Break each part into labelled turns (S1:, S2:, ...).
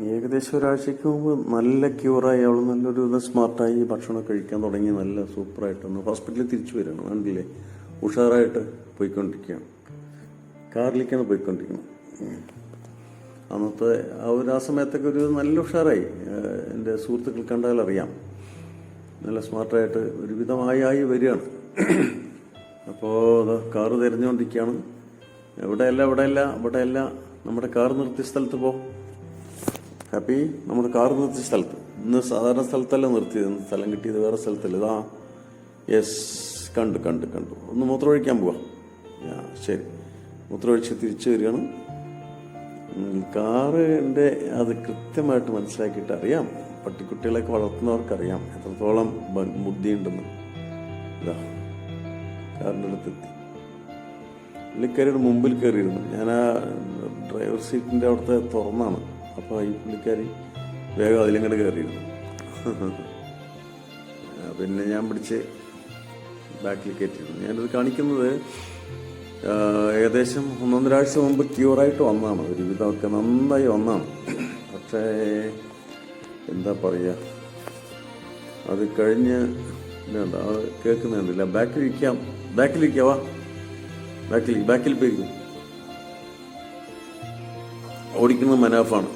S1: ഏകദേശം ഒരാഴ്ചയ്ക്ക് മുമ്പ് നല്ല ക്യൂറായി അവൾ നല്ലൊരു വിധം സ്മാർട്ടായി ഭക്ഷണം കഴിക്കാൻ തുടങ്ങി നല്ല സൂപ്പറായിട്ടൊന്ന് ഹോസ്പിറ്റലിൽ തിരിച്ചു വരികയാണ് കണ്ടില്ലേ? ഉഷാറായിട്ട് പോയിക്കൊണ്ടിരിക്കുകയാണ്. കാറിലേക്കാണ് പോയിക്കൊണ്ടിരിക്കുന്നത്. അന്നത്തെ ആ ഒരു ആ സമയത്തൊക്കെ ഒരു നല്ല ഉഷാറായി. എന്റെ സുഹൃത്തുക്കൾ കണ്ടാൽ അറിയാം നല്ല സ്മാർട്ടായിട്ട് ഒരുവിധമായി ആയി വരികയാണ്. അപ്പോൾ കാറ് തിരഞ്ഞുകൊണ്ടിരിക്കുകയാണ്. എവിടെയല്ല ഇവിടെയല്ല ഇവിടെയല്ല നമ്മുടെ കാർ നിർത്തിയ സ്ഥലത്ത് പോ. ഹാപ്പി. നമ്മൾ കാർ നിർത്തിയ സ്ഥലത്ത്. ഇന്ന് സാധാരണ സ്ഥലത്തല്ല നിർത്തിയത്. സ്ഥലം കിട്ടിയത് വേറെ സ്ഥലത്തല്ല. ഇതാ. യെസ് കണ്ടു കണ്ടു കണ്ടു. ഒന്ന് മൂത്രമൊഴിക്കാൻ പോവാം. ശരി. മൂത്രമൊഴിച്ച് തിരിച്ചു വരികയാണ്. കാറിന്റെ അത് കൃത്യമായിട്ട് മനസ്സിലാക്കിയിട്ട് അറിയാം. പട്ടിക്കുട്ടികളെയൊക്കെ വളർത്തുന്നവർക്കറിയാം. എത്രത്തോളം ബുദ്ധിയുണ്ടെന്ന്. ഇതാ. കാറിന്റെ അടുത്തെത്തി. പുള്ളിക്കാരിയുടെ മുമ്പിൽ കയറിയിരുന്നു. ഞാൻ ആ ഡ്രൈവർ സീറ്റിന്റെ അവിടുത്തെ തുറന്നാണ്. അപ്പോൾ ഈ പുള്ളിക്കാരി വേഗം അതിലിങ്ങനെ കയറിയിരുന്നു പിന്നെ ഞാൻ പിടിച്ച് ബാക്കിൽ കയറ്റിയിരുന്നു. ഞാനിത് കാണിക്കുന്നത് ഏകദേശം ഒന്നൊന്നരാഴ്ച മുമ്പ് ക്യൂറായിട്ട് വന്നതാണ്. ഒരുവിധമൊക്കെ നന്നായി വന്നാണ് പക്ഷേ എന്താ പറയുക അത് കഴിഞ്ഞ് എന്താ അത് കേൾക്കുന്നുണ്ടില്ല. ബാക്കിലിരിക്കാം ബാക്കിലിരിക്കാവാ ബാക്കിൽ ബാക്കിൽ പോയിരിക്കും ഓടിക്കുന്നത് മനാഫാണ്.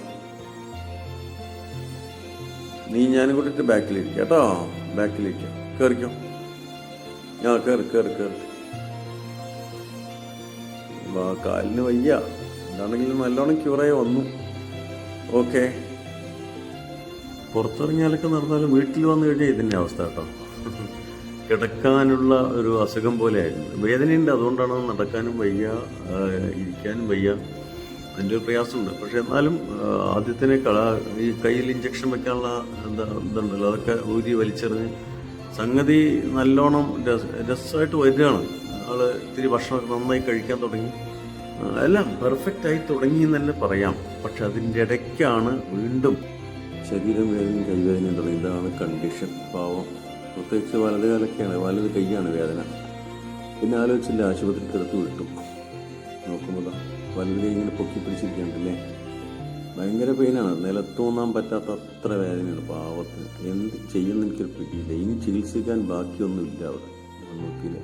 S1: നീ ഞാനും കൂട്ടിട്ട് ബാക്കിലിരിക്കുക കേട്ടോ. ബാക്കിലിരിക്കുക കയറിക്കോ ആ കയറി കയറി കയറി കാലിന് വയ്യ. എന്താണെങ്കിലും നല്ലോണം ക്യൂറായി വന്നു. ഓക്കെ പുറത്തിറങ്ങിയാലൊക്കെ നടന്നാലും വീട്ടിൽ വന്നു കഴിഞ്ഞാൽ ഇതിന്റെ അവസ്ഥ കേട്ടോ. കിടക്കാനുള്ള ഒരു അസുഖം പോലെ ആയിരുന്നു. വേദനയുണ്ട് അതുകൊണ്ടാണ് നടക്കാനും വയ്യ ഇരിക്കാനും വയ്യ. അതിന്റെ ഒരു പ്രയാസമുണ്ട്. പക്ഷെ എന്നാലും ആദ്യത്തിനേക്കാൾ ഈ കയ്യിൽ ഇഞ്ചക്ഷൻ വെക്കാനുള്ള എന്താ ഇതുണ്ടല്ലോ അതൊക്കെ ഊരി വലിച്ചെറിഞ്ഞ് സംഗതി നല്ലോണം രസ- രസമായിട്ട് വരികയാണ്. ആൾ ഇത്തിരി ഭക്ഷണമൊക്കെ നന്നായി കഴിക്കാൻ തുടങ്ങി. എല്ലാം പെർഫെക്റ്റ് ആയി തുടങ്ങി എന്ന് തന്നെ പറയാം. പക്ഷെ അതിന്റെ ഇടയ്ക്കാണ് വീണ്ടും ശരീരം വേദന കൈവേദന തുടങ്ങി. ഇതാണ് കണ്ടീഷൻ പാവം. പ്രത്യേകിച്ച് വലത് കാലൊക്കെയാണ് വലത് കൈയാണ് വേദന. പിന്നെ ആലോചിച്ചില്ല ആശുപത്രിക്കടുത്ത് വിട്ടു. നോക്കുമ്പോൾ വലത് ഇങ്ങനെ പൊക്കി പിടിച്ചിരിക്കണ്ടല്ലേ? ഭയങ്കര പെയിനാണ് നിലത്തോന്നാൻ പറ്റാത്ത അത്ര വേദനയാണ് പാവത്തിന്. എന്ത് ചെയ്യുന്ന എനിക്കൊരു പിടിയില്ല. ഇനി ചികിത്സിക്കാൻ ബാക്കിയൊന്നുമില്ല അവിടെ മണ്ണൂത്തിയിലെ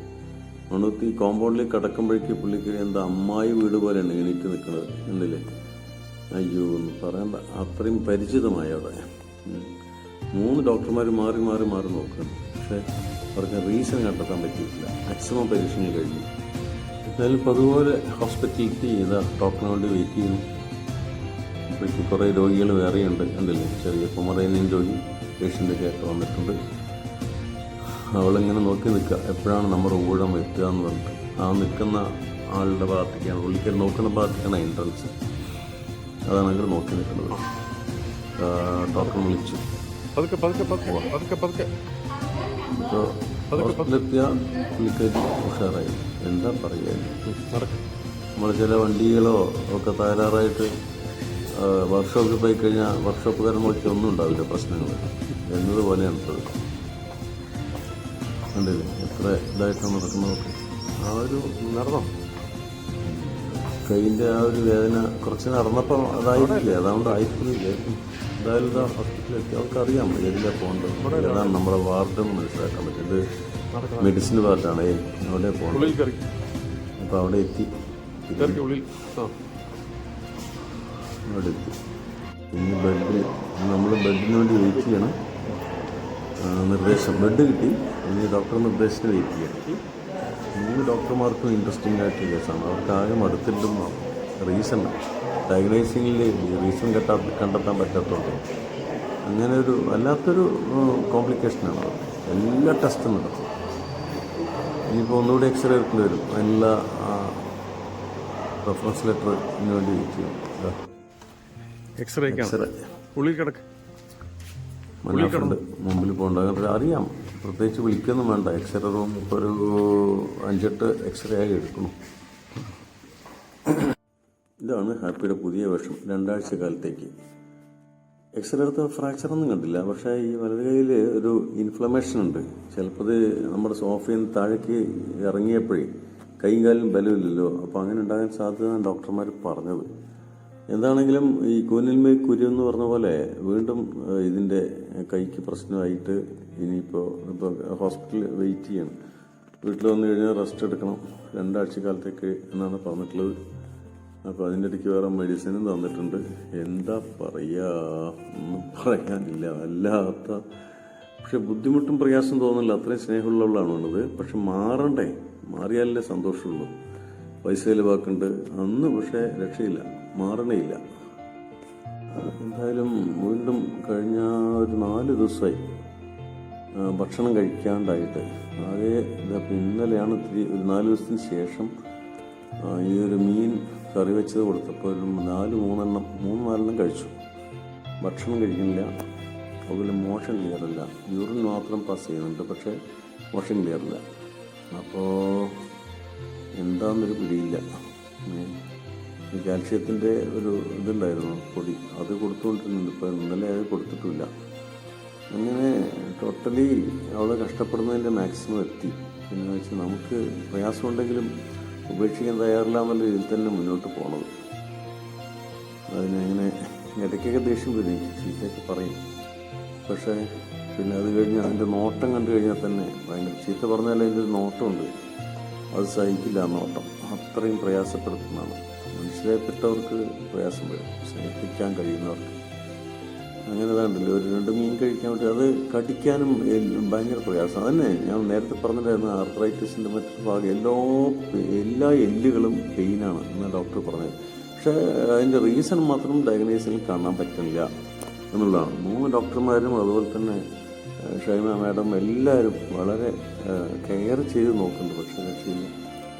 S1: മണ്ണൂത്തി കോമ്പൗണ്ടിലേക്ക് കടക്കുമ്പോഴേക്ക് പുള്ളിക്ക് എന്താ അമ്മായി വീട് പോലെയാണ് എണീറ്റ് നിൽക്കുന്നത് ഉണ്ടല്ലേ അയ്യോ എന്ന് പറയണ്ട. അത്രയും പരിചിതമായി അവിടെ. മൂന്ന് ഡോക്ടർമാർ മാറി മാറി മാറി നോക്കുന്നു പക്ഷേ അവർക്ക് റീസൺ കണ്ടെത്താൻ പറ്റിയിട്ടില്ല. മാക്സിമം പരീക്ഷണങ്ങൾ കഴിഞ്ഞു. എന്തായാലും ഇപ്പോൾ അതുപോലെ ഹോസ്പിറ്റലിറ്റി ചെയ്ത ഡോക്ടറിന് വേണ്ടി വെയിറ്റ് ചെയ്യുന്നു ഇപ്പോഴത്തെ കുറേ രോഗികൾ വേറെയുണ്ട് ഉണ്ടല്ലേ ചെറിയ പൊമറേനിയൻ രോഗി പേഷ്യന്റൊക്കെ ആയിട്ട് വന്നിട്ടുണ്ട്. അവളിങ്ങനെ നോക്കി നിൽക്കുക. എപ്പോഴാണ് നമ്മുടെ ഊഴം എത്തുക എന്ന് പറഞ്ഞിട്ട്. ആ നിൽക്കുന്ന ആളുടെ ഭാഗത്തേക്കാണ്. ഉള്ളിക്കൽ നോക്കുന്ന ഭാഗത്തേക്കാണ് എൻട്രൻസ് അതാണ് അങ്ങനെ നോക്കി നിൽക്കുന്നത്. ടോക്കൺ ഡോക്ടർ വിളിച്ചു.
S2: പതുക്കെ പതുക്കെ പതുക്കെ പതുക്കെ പതുക്കെ.
S1: പുള്ളിക്കാരി ഉഷാറായി. എന്താ പറയുക
S2: നമ്മുടെ
S1: നമ്മൾ ചില വണ്ടികളോ ഒക്കെ തകരാറായിട്ട് വർക്ക്ഷോപ്പിൽ പോയി കഴിഞ്ഞാൽ വർക്ക്ഷോപ്പുകാരൻ നോക്കി ഒന്നും ഉണ്ടാവില്ല പ്രശ്നങ്ങൾ എന്നതുപോലെയാണ് ഇപ്പോൾ. കണ്ടില്ലേ? എത്ര ഇതായിട്ടാണ് നടക്കുന്നത് ആ ഒരു
S2: നടന്നോ?
S1: കൈയിന്റെ ആ ഒരു വേദന കുറച്ച് നടന്നപ്പോൾ അതായിട്ടില്ലേ? അതുകൊണ്ട് ആയിരിക്കുന്നില്ലേ എന്തായാലും ഇതാ ഹോസ്പിറ്റലിലെത്തി. അവർക്കറിയാം ഏതിലാണ് പോകേണ്ടത്. ഏതാണ് നമ്മുടെ വാർഡ് മനസ്സിലാക്കാൻ പറ്റും ഇത് മെഡിസിൻ വാർഡാണ് അവിടെ
S2: പോകണം.
S1: അപ്പോൾ അവിടെ എത്തി. അവിടെ എത്തി. ഇനി ബെഡ് നമ്മൾ ബെഡിന് വേണ്ടി വെയിറ്റ് ചെയ്യണം. നിർദ്ദേശം. ബെഡ് കിട്ടി. ഇനി ഡോക്ടർ നിർദ്ദേശത്തിന് വെയിറ്റ് ചെയ്യണം. മൂന്ന് ഡോക്ടർമാർക്കും ഇൻട്രസ്റ്റിംഗ് ആയിട്ടുള്ള കേസാണ്. അവർക്ക് ആകെ മടുത്തിട്ടും റീസൺ ഡയഗ്നൈസിങ്ങിൽ റീസൺ കെട്ടാ കണ്ടെത്താൻ പറ്റാത്തതുകൊണ്ട് അങ്ങനെ ഒരു വല്ലാത്തൊരു കോംപ്ലിക്കേഷനാണ് എല്ലാ ടെസ്റ്റും നടത്തും ഇനിയിപ്പോൾ ഒന്നുകൂടി എക്സ്റേ എടുക്കേണ്ടി വരും. എല്ലാ റെഫറൻസ് ലെറ്ററിന് വേണ്ടി വെയിറ്റ് മനസ്സിലുണ്ട്
S2: എക്സ്റേ. ഉള്ളിൽ കിടക്ക്.
S1: മനാഫുണ്ട് മുമ്പിൽ പോകേണ്ട. അറിയാം. പ്രത്യേകിച്ച് വിളിക്കൊന്നും വേണ്ട. എക്സ്റേ റൂം ഇപ്പോൾ ഒരു അഞ്ചെട്ട് എക്സ്റേ ആയി എടുക്കണം ഇതാണ് ഹാപ്പിയുടെ പുതിയ വേഷം രണ്ടാഴ്ച കാലത്തേക്ക് എക്സ്റേ എടുത്ത ഫ്രാക്ചർ ഒന്നും കണ്ടില്ല പക്ഷേ ഈ വലത് കൈയിൽ ഒരു ഇൻഫ്ലമേഷൻ ഉണ്ട്. ചിലപ്പോൾ അത് നമ്മുടെ സോഫയിൽ നിന്ന് താഴേക്ക് ഇറങ്ങിയപ്പോഴേ കൈയും കാലും ബലമില്ലല്ലോ അപ്പോൾ അങ്ങനെ ഉണ്ടാകാൻ സാധ്യത ഡോക്ടർമാർ പറഞ്ഞത്. എന്താണെങ്കിലും ഈ കൂനിൽമേ കുരു എന്ന് പറഞ്ഞ പോലെ വീണ്ടും ഇതിന്റെ കൈക്ക് പ്രശ്നമായിട്ട് ഇനിയിപ്പോൾ ഇപ്പോൾ ഹോസ്പിറ്റലിൽ വെയിറ്റ് ചെയ്യണം. വീട്ടിൽ വന്നു കഴിഞ്ഞാൽ റെസ്റ്റ് എടുക്കണം. രണ്ടാഴ്ച കാലത്തേക്ക് എന്നാണ് പറഞ്ഞിട്ടുള്ളത്. അപ്പോൾ അതിന്റെ ഇടയ്ക്ക് വേറെ മെഡിസിനും തന്നിട്ടുണ്ട്. എന്താ പറയുക ഒന്നും പറയാനില്ല. വല്ലാത്ത പക്ഷെ ബുദ്ധിമുട്ടും പ്രയാസം തോന്നില്ല അത്രയും സ്നേഹമുള്ളവളാണ് വേണ്ടത് പക്ഷെ മാറണ്ടേ? മാറിയാലല്ലേ സന്തോഷമുള്ളൂ. പൈസ ചിലവാക്കുന്നുണ്ട് അന്ന് പക്ഷേ രക്ഷയില്ല. മാറണേയില്ല. എന്തായാലും വീണ്ടും കഴിഞ്ഞ ഒരു നാല് ദിവസമായി ഭക്ഷണം കഴിക്കാണ്ടായിട്ട്. ആകെ ഇന്നലെയാണ് ഒരു നാല് ദിവസത്തിന് ശേഷം ഈ ഒരു മീൻ കറി വെച്ചത് കൊടുത്തപ്പോൾ നാല് മൂന്നെണ്ണം മൂന്ന് നാലെണ്ണം കഴിച്ചു. ഭക്ഷണം കഴിക്കുന്നില്ല. അതുപോലെ മോഷൻ ക്ലിയറില്ല യൂറിൻ മാത്രം പാസ് ചെയ്യുന്നുണ്ട് പക്ഷേ മോഷൻ ക്ലിയറില്ല അപ്പോൾ എന്താണെന്നൊരു പിടിയില്ല. കാൽഷ്യത്തിന്റെ ഒരു ഇതുണ്ടായിരുന്നു പൊടി. അത് കൊടുത്തുകൊണ്ടിരുന്നുണ്ട്. ഇപ്പോൾ ഇന്നലെ അത് കൊടുത്തിട്ടില്ല അങ്ങനെ ടോട്ടലി അവളെ കഷ്ടപ്പെടുന്നതിന്റെ മാക്സിമം എത്തി. പിന്നെ വെച്ചാൽ നമുക്ക് പ്രയാസമുണ്ടെങ്കിലും ഉപേക്ഷിക്കാൻ തയ്യാറില്ല എന്നുള്ള രീതിയിൽ തന്നെ മുന്നോട്ട് പോണത്. അതിനങ്ങനെ ഇടയ്ക്കൊക്കെ ദേഷ്യം വരും ചീത്തയൊക്കെ പറയും. പക്ഷേ പിന്നെ അത് കഴിഞ്ഞ് അതിന്റെ നോട്ടം കണ്ടു കഴിഞ്ഞാൽ തന്നെ ഭയങ്കര ചീത്ത പറഞ്ഞാൽ അതിന്റെ ഒരു നോട്ടമുണ്ട്. അത് സഹിക്കില്ല നോട്ടം. അത്രയും പ്രയാസപ്പെടുത്തുന്നതാണ്. മനസ്സിലായിപ്പെട്ടവർക്ക് പ്രയാസം വരും. സ്നേഹിക്കാൻ കഴിയുന്നവർക്ക്. അങ്ങനെ വേണ്ടല്ലോ. ഒരു രണ്ട് മീൻ കഴിക്കാൻ പറ്റും. അത് കടിക്കാനും ഭയങ്കര പ്രയാസം. അതന്നെ ഞാൻ നേരത്തെ പറഞ്ഞിട്ടായിരുന്നു ആർത്രൈറ്റിസിന്റെ മറ്റൊരു ഭാഗം എല്ലാ എല്ലാ എല്ലുകളും പെയിനാണ് എന്ന് ഡോക്ടർ പറഞ്ഞത്. പക്ഷേ അതിന്റെ റീസൺ മാത്രം ഡയഗ്നൈസിൽ കാണാൻ പറ്റില്ല എന്നുള്ളതാണ്. മൂന്ന് ഡോക്ടർമാരും അതുപോലെ തന്നെ ഷൈമ മാഡം എല്ലാവരും വളരെ കെയർ ചെയ്ത് നോക്കുന്നുണ്ട്. പക്ഷേ രക്ഷയില്ല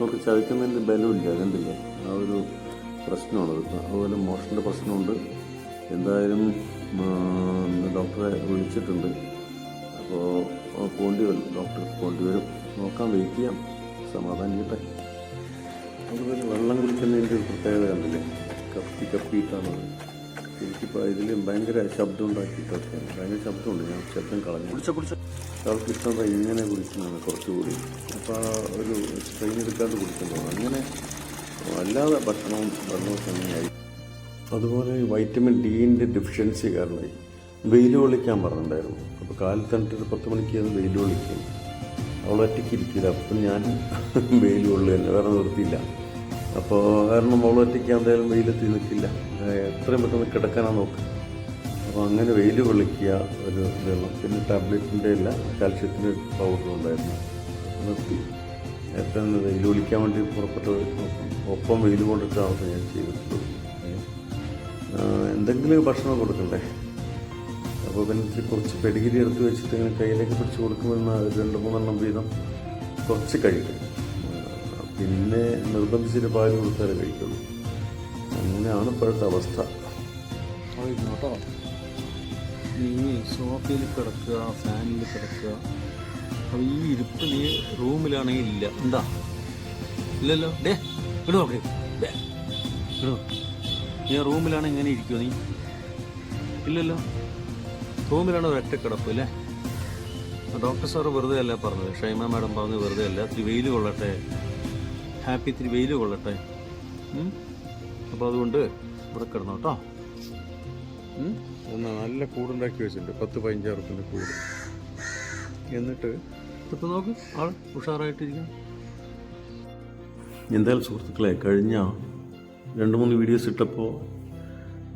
S1: നമുക്ക് ചതിക്കുന്നതിന്റെ ബലമില്ല കണ്ടില്ല? ആ ഒരു പ്രശ്നമാണ്. അത് അതുപോലെ മോഷന്റെ പ്രശ്നമുണ്ട്. എന്തായാലും ഡോക്ടറെ വിളിച്ചിട്ടുണ്ട്. അപ്പോൾ പോണ്ടി വരും. ഡോക്ടർ പോണ്ടി വരും. നോക്കാൻ വെയിറ്റ് ചെയ്യാം. സമാധാനിക്കട്ടെ അതുപോലെ വെള്ളം കുടിക്കുന്നതിന്റെ ഒരു പ്രത്യേകത കണ്ടില്ലേ? കപ്പി കപ്പിയിട്ടാണത് എനിക്കിപ്പോൾ ഇതിൽ ഭയങ്കര ശബ്ദം ഉണ്ടാക്കിയിട്ടൊക്കെയാണ് ഭയങ്കര ശബ്ദമുണ്ട്. ഞാൻ ശബ്ദം കളഞ്ഞു.
S2: കുടിച്ച കുടിച്ച.
S1: അവർക്ക് ഇഷ്ടം ഇങ്ങനെ കുടിക്കുന്നതാണ് കുറച്ചുകൂടി. അപ്പോൾ ആ ഒരു സ്ട്രെയിൻ എടുക്കാണ്ട് കുടിക്കുന്നതാണ്. അങ്ങനെ അല്ലാതെ ഭക്ഷണവും വെള്ളവും അങ്ങനെയായി അതുപോലെ വൈറ്റമിൻ ഡിന്റെ ഡെഫിഷ്യൻസി കാരണമായി വെയിൽ കൊള്ളിക്കാൻ പറഞ്ഞിട്ടുണ്ടായിരുന്നു. അപ്പോൾ കാലിൽ തന്നിട്ട് പത്ത് മണിക്ക് അത് വെയിൽ കൊള്ളിക്കും അവൾ ഒറ്റയ്ക്ക് അപ്പം ഞാൻ വെയിൽ കൊള്ളു തന്നെ. വേറെ നിർത്തിയില്ല. അപ്പോൾ കാരണം അവൾ ഒറ്റയ്ക്ക് എന്തായാലും വെയിലെത്തി നിൽക്കില്ല. എത്രയും പെട്ടെന്ന് കിടക്കാനാണ് നോക്കുക അപ്പോൾ അങ്ങനെ വെയിൽ കൊള്ളിക്കുക ഒരു വെള്ളം പിന്നെ ടാബ്ലറ്റിന്റെ അല്ല കാൽഷ്യത്തിന്റെ പൗഡർ ഉണ്ടായിരുന്നു. നിർത്തി. എത്ര വെയിൽ കൊള്ളിക്കാൻ വേണ്ടി പുറപ്പെട്ട് ഒപ്പം വെയിൽ കൊണ്ടിട്ടാണ് ഞാൻ ചെയ്തിട്ടുള്ളത് എന്തെങ്കിലും ഭക്ഷണം കൊടുക്കണ്ടേ? അപ്പോൾ പിന്നെ കുറച്ച് പെടികിരി എടുത്ത് വെച്ചിട്ട് ഇങ്ങനെ കയ്യിലേക്ക് പിടിച്ച് കൊടുക്കുമെന്ന് രണ്ട് മൂന്നെണ്ണം വീതം കുറച്ച് കഴിക്കും. പിന്നെ നിർബന്ധിച്ചിട്ട് പാൽ കൊടുത്താലേ കഴിക്കുള്ളൂ. അങ്ങനെയാണ് ഇപ്പോഴത്തെ അവസ്ഥ.
S3: കേട്ടോ. നീ സോഫയിൽ കിടക്കുക ഫാനിൽ കിടക്കുക. അപ്പോൾ ഈ ഇരിപ്പ് നീ റൂമിലാണെങ്കിൽ ഇല്ല. എന്താ? ഇല്ലല്ലോ. ഡേ ഇടോ ഇടോ നീ റൂമിലാണ് ഇങ്ങനെ ഇരിക്കുമോ നീ? ഇല്ലല്ലോ. റൂമിലാണ് ഒരൊറ്റ കിടപ്പ് അല്ലേ? ഡോക്ടർ സാറ് വെറുതെ അല്ല പറഞ്ഞത്? ഷൈമ മാഡം പറഞ്ഞത് വെറുതെ അല്ല ഇത്തിരി വെയിൽ കൊള്ളട്ടെ. ഹാപ്പി ഇത്തിരി വെയിൽ കൊള്ളട്ടെ. അപ്പോൾ അതുകൊണ്ട് ഇവിടെ കിടന്നു കേട്ടോ എന്നാൽ
S2: എന്നാ നല്ല കൂടുണ്ടാക്കി വെച്ചിട്ടുണ്ട്. പത്ത് പതിനഞ്ചാറുപ്പിന്റെ കൂട്. എന്നിട്ട്
S3: ഇപ്പം നോക്ക് ആൾ ഉഷാറായിട്ടിരിക്കാം
S1: എന്തായാലും സുഹൃത്തുക്കളെ കഴിഞ്ഞ രണ്ട് മൂന്ന് വീഡിയോസ് ഇട്ടപ്പോൾ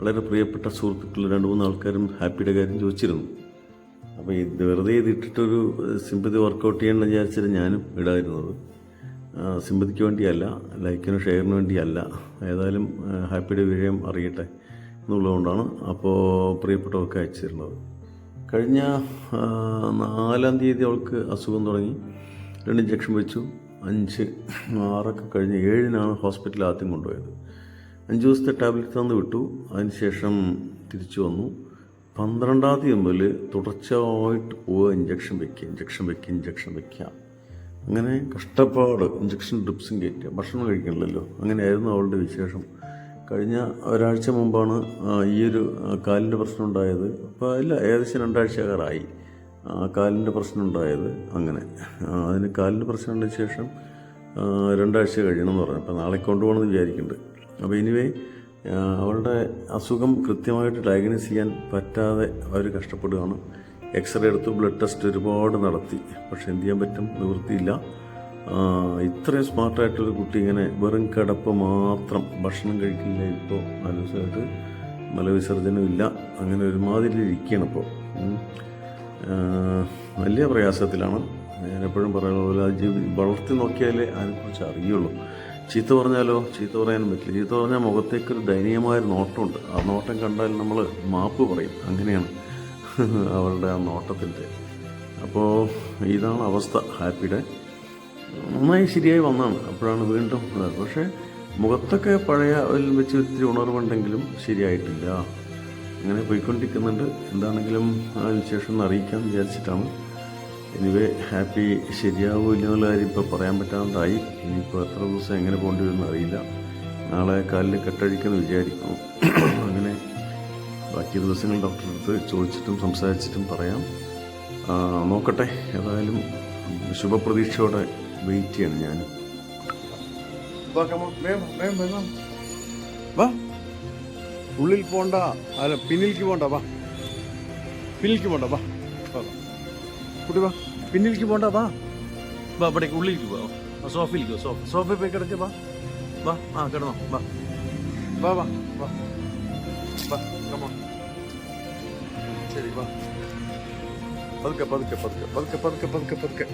S1: വളരെ പ്രിയപ്പെട്ട സുഹൃത്തുക്കൾ രണ്ട് മൂന്ന് ആൾക്കാരും ഹാപ്പിയുടെ കാര്യം ചോദിച്ചിരുന്നു. അപ്പോൾ ഇത് വെറുതെ ഇത് ഇട്ടിട്ടൊരു സിമ്പതി വർക്കൗട്ട് ചെയ്യണമെന്ന് വിചാരിച്ചിട്ട് ഞാനും ഇടാതിരുന്നത്. ആ, സിമ്പതിക്ക് വേണ്ടിയല്ല ലൈക്കിനും ഷെയറിന് വേണ്ടിയല്ല ഏതായാലും ഹാപ്പിയുടെ വിഷയം അറിയട്ടെ എന്നുള്ളതുകൊണ്ടാണ് അപ്പോൾ പ്രിയപ്പെട്ടവർക്ക് അയച്ചു തരുന്നത്. കഴിഞ്ഞ നാലാം തീയതി അവൾക്ക് അസുഖം തുടങ്ങി. രണ്ട് ഇഞ്ചക്ഷൻ വെച്ചു. അഞ്ച് ആറൊക്കെ കഴിഞ്ഞ് ഏഴിനാണ് ഹോസ്പിറ്റലിൽ ആദ്യം കൊണ്ടുപോയത്. അഞ്ച് ദിവസത്തെ ടാബ്ലറ്റ് തന്നു വിട്ടു. അതിനുശേഷം തിരിച്ചു വന്നു. പന്ത്രണ്ടാം തീയതി മുതൽ തുടർച്ചയായിട്ട് പോവുക ഇഞ്ചക്ഷൻ വെക്കുക ഇഞ്ചക്ഷൻ വെക്കുക ഇഞ്ചക്ഷൻ വെക്കുക. അങ്ങനെ കഷ്ടപ്പാട് ഇഞ്ചക്ഷൻ ഡ്രിപ്സും കയറ്റുക ഭക്ഷണം കഴിക്കണില്ലല്ലോ. അങ്ങനെയായിരുന്നു അവളുടെ വിശേഷം. കഴിഞ്ഞ ഒരാഴ്ച മുമ്പാണ് ഈ ഒരു കാലിന്റെ പ്രശ്നം ഉണ്ടായത്. അപ്പോൾ ഇല്ല ഏകദേശം രണ്ടാഴ്ചക്കാറായി കാലിന്റെ പ്രശ്നം ഉണ്ടായത് അങ്ങനെ. അതിന് കാലിന്റെ പ്രശ്നം ഉണ്ടായ ശേഷം രണ്ടാഴ്ച കഴിയണമെന്ന് പറഞ്ഞു. അപ്പോൾ നാളെ കൊണ്ടുപോകണമെന്ന് വിചാരിക്കുന്നുണ്ട്. അപ്പോൾ ഇനിവേ അവളുടെ അസുഖം കൃത്യമായിട്ട് ഡയഗ്നോസ് ചെയ്യാൻ പറ്റാതെ അവർ കഷ്ടപ്പെടുകയാണ്. എക്സ്റേ എടുത്തു ബ്ലഡ് ടെസ്റ്റ് ഒരുപാട് നടത്തി. പക്ഷെ എന്ത് ചെയ്യാൻ പറ്റും? നിവൃത്തിയില്ല. ആ, ഇത്രയും സ്മാർട്ടായിട്ടൊരു കുട്ടി ഇങ്ങനെ വെറും കിടപ്പ് മാത്രം ഭക്ഷണം കഴിക്കില്ല ഇപ്പോൾ ദിവസമായിട്ട് മലവിസർജനം ഇല്ല. അങ്ങനെ ഒരുമാതിരി ഇരിക്കുകയാണ് ഇപ്പോൾ. ആ, വലിയ പ്രയാസത്തിലാണ്. ഞാൻ എപ്പോഴും പറയുന്ന പോലെ വളർത്തി നോക്കിയാലേ അതിനെക്കുറിച്ച് അറിയുള്ളൂ. ചീത്ത പറഞ്ഞാലോ? ചീത്ത പറയാനും പറ്റില്ല. ചീത്ത പറഞ്ഞാൽ മുഖത്തേക്കൊരു ദയനീയമായ നോട്ടമുണ്ട്. ആ നോട്ടം കണ്ടാൽ നമ്മൾ മാപ്പ് പറയും. അങ്ങനെയാണ് അവളുടെ ആ നോട്ടത്തിന്റെ. അപ്പോൾ ഇതാണ് അവസ്ഥ. ഹാപ്പിയുടെ നന്നായി ശരിയായി വന്നാണ്. അപ്പോഴാണ് വീണ്ടും. പക്ഷേ മുഖത്തൊക്കെ പഴയ വെച്ച് ഒത്തിരി ഉണർവുണ്ടെങ്കിലും ശരിയായിട്ടില്ല. അങ്ങനെ പോയിക്കൊണ്ടിരിക്കുന്നുണ്ട്. എന്താണെങ്കിലും ശേഷം ഒന്ന് അറിയിക്കാൻ വിചാരിച്ചിട്ടാണ്. എനിവേ ഹാപ്പി ശരിയാവും ഇല്ലെന്നുള്ള കാര്യം ഇപ്പോൾ പറയാൻ പറ്റാണ്ടായി ഇനിയിപ്പോൾ എത്ര ദിവസം എങ്ങനെ പോകേണ്ടി വരുമെന്ന് അറിയില്ല. നാളെ കാലിൽ കെട്ടഴിക്കുമെന്ന് വിചാരിക്കുന്നു. അങ്ങനെ ബാക്കി ദിവസങ്ങൾ ഡോക്ടറെ അടുത്ത് ചോദിച്ചിട്ടും സംസാരിച്ചിട്ടും പറയാം. നോക്കട്ടെ. ഏതായാലും ശുഭപ്രതീക്ഷയോടെ വെയിറ്റ് ചെയ്യണം ഞാൻ
S2: വാ. ഉള്ളിൽ പോണ്ട അല്ല പിന്നിലേക്ക് പോണ്ട വാ. പിന്നിലേക്ക് പോണ്ട വാ. കുട്ടി വാ. പിന്നിലേക്ക് പോണ്ട വാ.
S3: വാ ഇവിടേക്ക് ഉള്ളിലേക്ക് വാ ആ സോഫയിലേക്ക് സോഫ. സോഫയിൽ പോയി കിടക്ക് വാ. വാ ആ കിടന്നോ വാ.
S2: വാ വാ വാ. വാ കമോൺ ശരി വാ. പതുക്കെ പതുക്കെ പതുക്കെ പതുക്കെ പതുക്കെ പതുക്കെ പതുക്കെ.